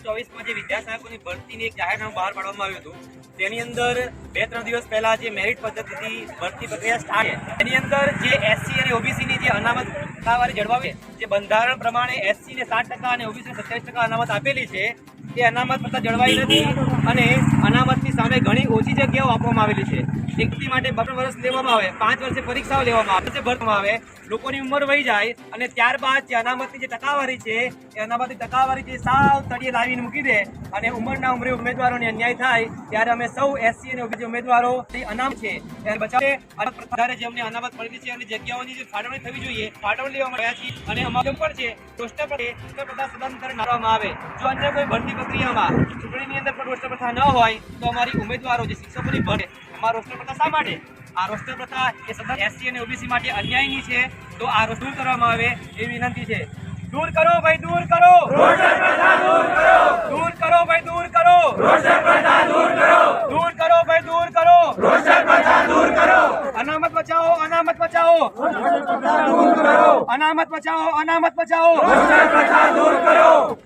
ચોવીસમાં જે વિદ્યા સહાયકોની ભરતીની એક જાહેરનામું બહાર પાડવામાં આવ્યું હતું, તેની અંદર બે ત્રણ દિવસ પહેલા જે મેરિટ પદ્ધતિથી ભરતી પ્રક્રિયા સ્ટાર્ટ છે અંદર જે એસસી અને ઓબીસીની જે અનામત ટકાવારી જળવાવી જે બંધારણ પ્રમાણે એસસીને સાત ટકા અને ઓબીસીને સત્યાવીસ ટકા અનામત આપેલી છે તે અનામત પત્તા જળવાઈ નથી અને અનામતની સામે ઘણી ઓછી જગ્યાઓ આપવામાં આવેલી છે. એકથી માટે બે વર્ષ લેવામાં આવે, પાંચ વર્ષે પરીક્ષાઓ લેવામાં આવે ભરવામાં આવે, લોકોની ઉંમર વહી જાય અને ત્યારબાદ જે અનામતની જે ટકાવારી છે, એ અનામતની ટકાવારી જે સાવ તળિયે લાવીને મૂકી દે અને ઉંમરના ઉમરે ઉમેદવારોને અન્યાય થાય, ત્યારે અમે સૌ એસસી અને ઓબીસી ઉમેદવારો અનામ છે ત્યારે બચાવે જેમને અનામત મળેલી છે અને જગ્યાઓની જે ફાળવણી થવી જોઈએ, ફાળવણી લેવામાં આવ્યા છીએ. અને અમારે પણ છે, રોસ્ટર પર રોસ્ટર આવે. જો અન્ય કોઈ ભરતી પ્રક્રિયામાં ચૂંટણીની અંદર પણ રોસ્ટર ન હોય, તો અમારી ઉમેદવારો જે શિક્ષકોની ભરે અમારા રોસ્ટર પ્રથા શા માટે? આ રોસ્ટર પ્રથા એ સતત એસસી અને ઓબીસી માટે અન્યાયની છે, તો આ રોસ્ટર દૂર કરવામાં આવે એવી વિનંતી છે. દૂર કરો ભાઈ, દૂર કરો! દૂર કરો ભાઈ દૂર કરો દૂર કરો ભાઈ દૂર કરો અનામત બચાવો અનામત બચાવો અનામત બચાવો. દૂર બચાવો